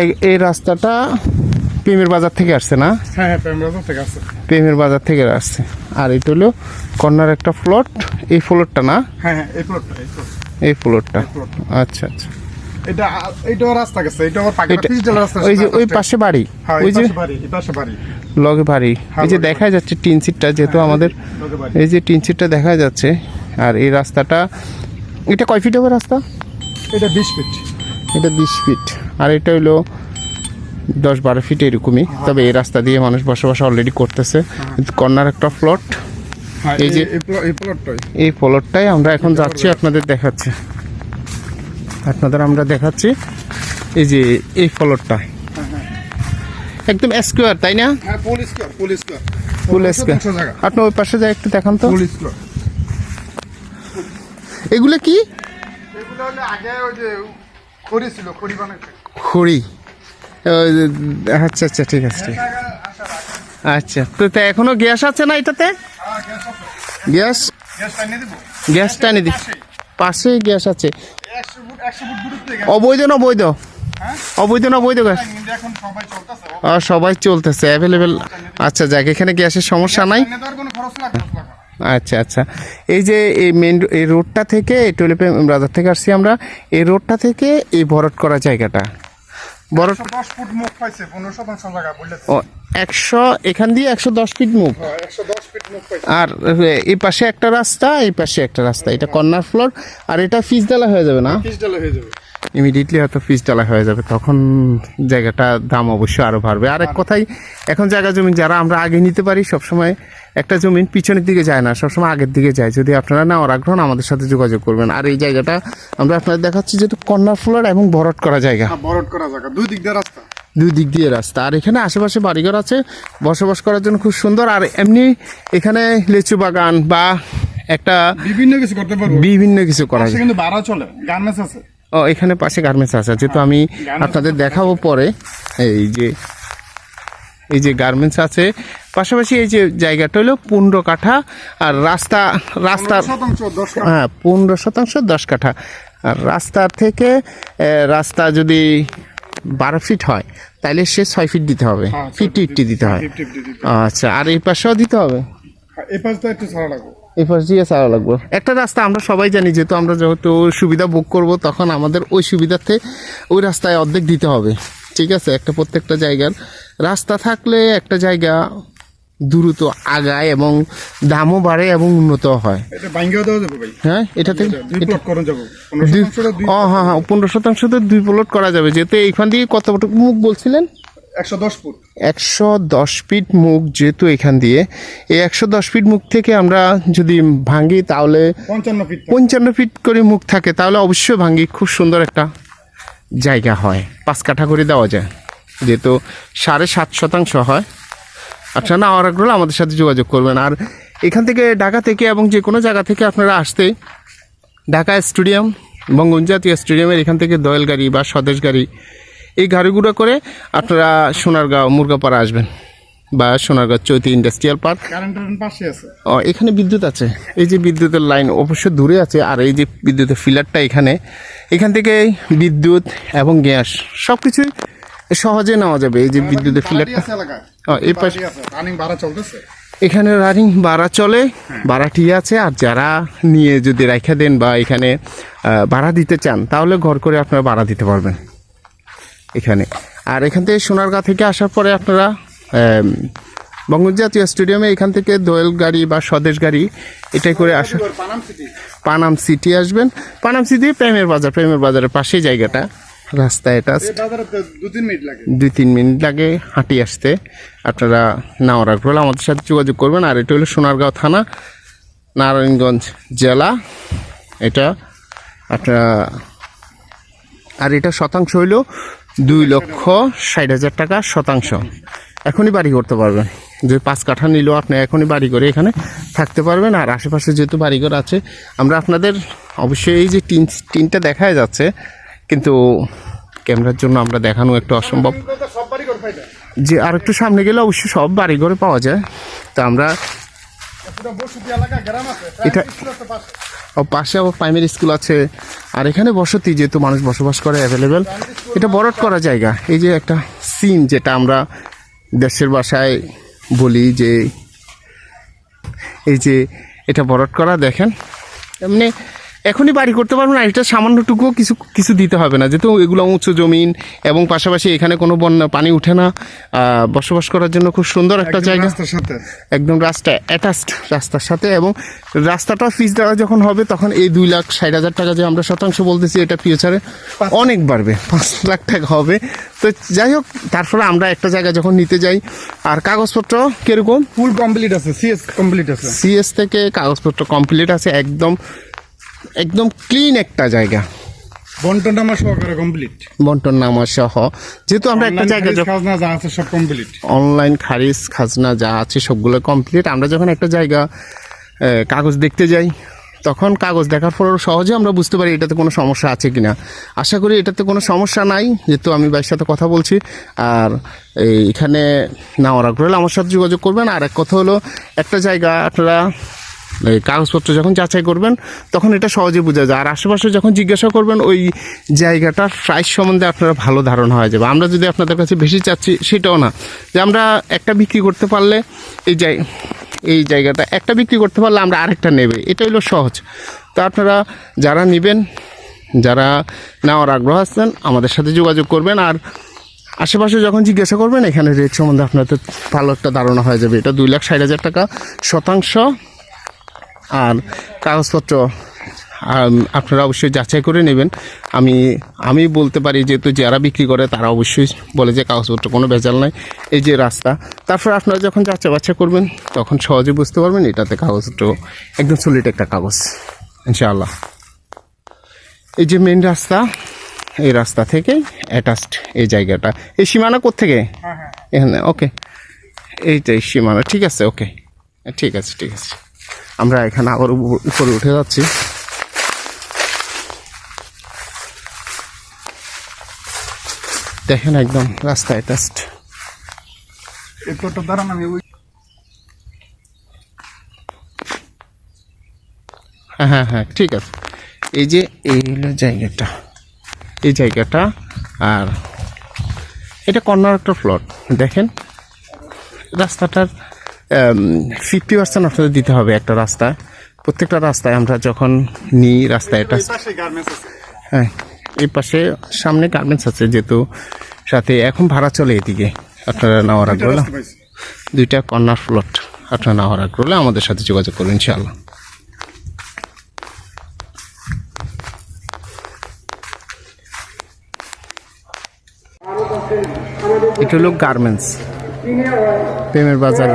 এই- রাস্তাটা প্রেমের বাজার থেকে আসছে না? হ্যাঁ হ্যাঁ থেকে প্রেমের বাজার থেকে আসছে। আর এটা হলো কর্নার একটা ফ্লোট এই ফ্লোরটা না? হ্যাঁ হ্যাঁ এই প্লটটা এই। ফ্লোরটা আচ্ছা আচ্ছা। এটা রাস্তা গেছে এটা আমার পাখিটা এটা- রাস্তা ওই যে ওই পাশে বাড়ি। হ্যাঁ ওই যে পাশে বাড়ি এই লগে বাড়ি। এই যে দেখা যাচ্ছে টিন সিটটা যেহেতু আমাদের এই যে টিন সিটটা দেখা যাচ্ছে। আর এই রাস্তাটা এটা কয় ফিট হবে রাস্তা? এটা বিশ ফিট এটা বিশ ফিট আর এটা হলো দশ বারো ফিট এরকমই। তবে এই রাস্তা দিয়ে মানুষ বসবাস অলরেডি করতেছে। কর্নার একটা প্লট হ্যাঁ এই যে- এই প্লটটাই আমরা এখন যাচ্ছি আপনাদের দেখাচ্ছি। আপনাদের আমরা দেখাচ্ছি। এই যে এই প্লটটা একদম স্কোয়ার তাই না? হ্যাঁ পুলিশ স্কোয়ার পুলিশ স্কোয়ার ফুল স্কোয়ার আপনি ওই পাশে যাই একটু দেখান তো। এগুলো কি? এগুলো আগে ওই যে খড়ি? আচ্ছা আচ্ছা ঠিক আছে আচ্ছা তো এখনও গ্যাস আছে না এটাতে? গ্যাস? গ্যাস এনে দিই পাশে গ্যাস আছে। অবৈধ না বৈধ অবৈধ না বৈধ গ্যাস? সবাই চলতেছে অ্যাভেলেবেল আচ্ছা যাক, এখানে গ্যাসের সমস্যা নাই। আচ্ছা আচ্ছা। এই যে এই মেন এই রোডটা থেকে এই টুলিপে বাজার থেকে আসছি আমরা এই রোডটা থেকে এই ভরট করা জায়গাটা। ভরট দশ ফুট মুখ পাইছে জায়গা ও একশো এখান দিয়ে একশো দশ ফিট মুখ। ফিট আর এই পাশে একটা রাস্তা এই পাশে একটা রাস্তা এটা কর্নার ফ্লোর আর এটা ফিস ডালা হয়ে যাবে না? পিস ডালে হয়ে যাবে। ইমিডিয়েটলি হয়তো ফিস ডালা হয়ে যাবে তখন জায়গাটা দাম অবশ্যই আরও বাড়বে। আর এক কথাই এখন জায়গা জমি যারা আমরা আগে নিতে পারি সবসময় একটা জমিন পিছনের দিকে যায় না সবসময় আগের দিকে যায়। যদি আপনারা নেওয়ার আগ্রহ আমাদের সাথে যোগাযোগ করবেন। আর এই জায়গাটা আমরা আপনাদের দেখাচ্ছি যেহেতু কর্নার ফ্লোর এবং বরট করা জায়গা। হ্যাঁ বরট করা জায়গা দুই দিক দিয়ে রাস্তা। দুই দিক দিয়ে রাস্তা। আর এখানে আশেপাশে বাড়িঘর আছে বসবাস করার জন্য খুব সুন্দর। আর এমনি এখানে লিচু বাগান বা একটা বিভিন্ন কিছু করতে পারব। বিভিন্ন কিছু করা যায় কিন্তু ভাড়া চলে গার্মেন্টস আছে। ও এখানে পাশে গার্মেন্টস আছে। যেহেতু আমি আপনাদের দেখাবো পরে এই যে এই যে গার্মেন্টস আছে। পাশাপাশি এই যে জায়গাটা হলো পনেরো কাঠা আর রাস্তা রাস্তা। হ্যাঁ পনেরো শতাংশ দশ কাঠা। আর রাস্তা থেকে রাস্তা যদি বারো ফিট হয় তাহলে সে ছয় ফিট দিতে হবে। হ্যাঁ, ফিফটি ফিফটি দিতে হয় 50 50 দিতে আচ্ছা আর এই পাশেও দিতে হবে? হ্যাঁ, এই পাশটা একটু ছাড়া লাগবে। এই পাশ দিয়ে ছাড়া লাগবে। একটা রাস্তা আমরা সবাই জানি যেহেতু আমরা যেহেতু সুবিধা বুক করব তখন আমাদের ওই সুবিধাতে ওই রাস্তায় অর্ধেক দিতে হবে। ঠিক আছে? একটা প্রত্যেকটা জায়গার রাস্তা থাকলে একটা জায়গা দ্রুত আগায় এবং দামও বাড়ে এবং উন্নত হয়। এটা ভাঙ্গেও দেওয়া যাবে ভাই? হ্যাঁ? এটা থেকে ও হ্যাঁ হ্যাঁ পনেরো শতাংশ তো দুই প্লট করা যাবে। যেহেতু এইখান দিয়ে কতটুকু মুখ বলছিলেন? একশো দশ ফুট। একশো দশ ফিট মুখ যেহেতু এখান দিয়ে এই একশো দশ ফিট মুখ থেকে আমরা যদি ভাঙি তাহলে পঞ্চান্ন ফিট পঞ্চান্ন ফিট করে মুখ থাকে তাহলে অবশ্যই ভাঙ্গি খুব সুন্দর একটা জায়গা হয়। পাঁচ কাঠা করে দেওয়া যায় যেহেতু সাড়ে সাত শতাংশ হয়। আচ্ছা না আর আগ্রহ আমাদের সাথে যোগাযোগ করবেন। আর এখান থেকে ঢাকা থেকে এবং যে কোনো জায়গা থেকে আপনারা আসতে ঢাকা স্টেডিয়াম বঙ্গবন্ধু জাতীয় স্টেডিয়ামের এখান থেকে দয়েল গাড়ি বা স্বদেশ গাড়ি এই গাড়িগুলো করে আপনারা সোনারগাঁও মুরগাপাড়া আসবেন বা সোনারগাঁও চৈতি ইন্ডাস্ট্রিয়াল পার্ক। পাশে আছে। ও এখানে বিদ্যুৎ আছে। এই যে বিদ্যুতের লাইন অবশ্য দূরে আছে আর এই যে বিদ্যুতের ফিলারটা এখানে এখান থেকে বিদ্যুৎ এবং গ্যাস সব কিছুই সহজে নেওয়া যাবে। এই যে বিদ্যুতের ফিলারটা। এই পাশে এখানে রানিং ভাড়া চলে ভাড়াটি আছে। আর যারা নিয়ে যদি রাখা দেন বা এখানে ভাড়া দিতে চান তাহলে ঘর করে আপনারা ভাড়া দিতে পারবেন। এখানে। আর এখান থেকে সোনারগাঁ থেকে আসার পরে আপনারা বঙ্গবন্ধু জাতীয় স্টেডিয়ামে এখান থেকে দোয়েল গাড়ি বা স্বদেশ গাড়ি এটাই করে আসা পানাম সিটি। আসবেন। পানাম সিটি প্রেমের বাজার প্রেমের বাজারের পাশেই জায়গাটা। রাস্তা এটা দুই তিন মিনিট লাগে। হাঁটি আসতে। আপনারা নেওয়ার আগ্রহ আমাদের সাথে যোগাযোগ করবেন। আর এটা হলো সোনারগাঁও থানা নারায়ণগঞ্জ জেলা। এটা আপনারা আর এটা শতাংশ হইল দুই লক্ষ ষাট হাজার টাকা শতাংশ। এখনই বাড়ি করতে পারবেন। যে পাঁচ কাঠা নিলেও আপনি এখনই বাড়ি করে এখানে থাকতে পারবেন। আর আশেপাশে যেহেতু বাড়িঘর আছে আমরা আপনাদের অবশ্যই এই যে টিন টিনটা দেখা যাচ্ছে কিন্তু ক্যামেরার জন্য আমরা দেখানো একটু অসম্ভব। যে আর একটু সামনে গেলে অবশ্যই সব বাড়ি ঘরে পাওয়া যায়। তা আমরা এটা পাশে আবার প্রাইমারি স্কুল আছে। আর এখানে বসতি যেহেতু মানুষ বসবাস করে অ্যাভেলেবেল এটা বরট করা জায়গা। এই যে একটা সিন যেটা আমরা দেশের বাসায় বলি যে, এই যে এটা বরট করা, দেখেন। এমনি এখনই বাড়ি করতে পারব না এটা সামান্যটুকুও কিছু কিছু দিতে হবে না। যেহেতু এগুলো উঁচু জমিন এবং পাশাপাশি এখানে কোনো বন্যা পানি উঠে না। বসবাস করার জন্য খুব সুন্দর একটা জায়গা। রাস্তার সাথে। একদম রাস্তা অ্যাটাচড রাস্তার সাথে এবং রাস্তাটা ফিস দেওয়া যখন হবে তখন এই দুই লাখ ষাট হাজার টাকা যে আমরা শতাংশ বলতেছি এটা ফিউচারে অনেক বাড়বে পাঁচ লাখ টাকা হবে। তো যাই হোক তারপরে আমরা একটা জায়গা যখন নিতে যাই আর কাগজপত্র কীরকম? ফুল কমপ্লিট আছে সিএস কমপ্লিট আছে। সিএস থেকে কাগজপত্র কমপ্লিট আছে একদম একদম ক্লিন একটা জায়গা। বন্টন আমার সহকারে কমপ্লিট বন্টন নামা সহ। যেহেতু আমরা একটা জায়গা খাজনা যা আছে সব কমপ্লিট অনলাইন খারিজ খাজনা যা আছে সবগুলো কমপ্লিট আমরা যখন একটা জায়গা কাগজ দেখতে যাই তখন কাগজ দেখার পর সহজে আমরা বুঝতে পারি এটাতে কোনো সমস্যা আছে কিনা। আশা করি এটাতে কোনো সমস্যা নাই যেহেতু আমি ভাইয়ের সাথে কথা বলছি। আর এই এখানে নেওয়ার আগ্রহ আমার সাথে যোগাযোগ করবেন। আর এক কথা হলো একটা জায়গা আপনারা কাগজপত্র যখন যাচাই করবেন, তখন এটা সহজে বোঝা যায়। আর আশেপাশে যখন জিজ্ঞাসা করবেন, ওই জায়গাটার প্রাইস সম্বন্ধে আপনারা ভালো ধারণা হয়ে যাবে। আমরা যদি আপনাদের কাছে বেশি চাচ্ছি, সেটাও না। যে আমরা একটা বিক্রি করতে পারলে এই জায় এই জায়গাটা একটা বিক্রি করতে পারলে আমরা আরেকটা নেবে। এটা হলো সহজ। তো আপনারা যারা নেবেন, যারা নেওয়ার আগ্রহ আছেন, আমাদের সাথে যোগাযোগ করবেন। আর আশেপাশে যখন জিজ্ঞাসা করবেন, এখানে রেট সম্বন্ধে আপনাদের ভালো একটা ধারণা হয়ে যাবে। এটা দুই লাখ ষাট হাজার টাকা শতাংশ। আর কাগজপত্র আপনারা অবশ্যই যাচাই করে নেবেন। আমি আমি বলতে পারি যেহেতু যারা বিক্রি করে তারা অবশ্যই বলে যে কাগজপত্র কোনো ভেজাল নাই। এই যে রাস্তা তারপর আপনারা যখন যাচাই বাচ্চা করবেন তখন সহজে বুঝতে পারবেন এটাতে কাগজপত্র একদম সলিড একটা কাগজ ইনশাআল্লাহ। এই যে মেন রাস্তা এই রাস্তা থেকে অ্যাটাচড এই জায়গাটা। এই সীমানা কোত্থেকে? এখানে ওকে এইটাই সীমানা ঠিক আছে ওকে ঠিক আছে ঠিক আছে। আমরা এখানে আবার উপ- উপরে উঠে যাচ্ছি। দেখেন একদম রাস্তা অ্যাটাচড এরপরটা দাঁড়ান আমি ওই হ্যাঁ হ্যাঁ হ্যাঁ ঠিক আছে। এই যে এই হলো জায়গাটা। এই জায়গাটা আর এটা কর্নার একটা প্লট দেখেন রাস্তাটার ফিফটি পার্সেন্ট আপনাদের দিতে হবে একটা রাস্তা। প্রত্যেকটা রাস্তায় আমরা যখন নিই রাস্তায় এটা হ্যাঁ এই পাশে সামনে গার্মেন্টস আছে যেহেতু সাথে এখন ভাড়া চলে এদিকে। আপনারা নেওয়ার আগ্রহ। দুইটা কর্নার প্লট আপনারা নেওয়ার আগ্রহ আমাদের সাথে যোগাযোগ করুন ইনশাআল্লাহ। এটা হলো গার্মেন্টস প্রেমের বাজার।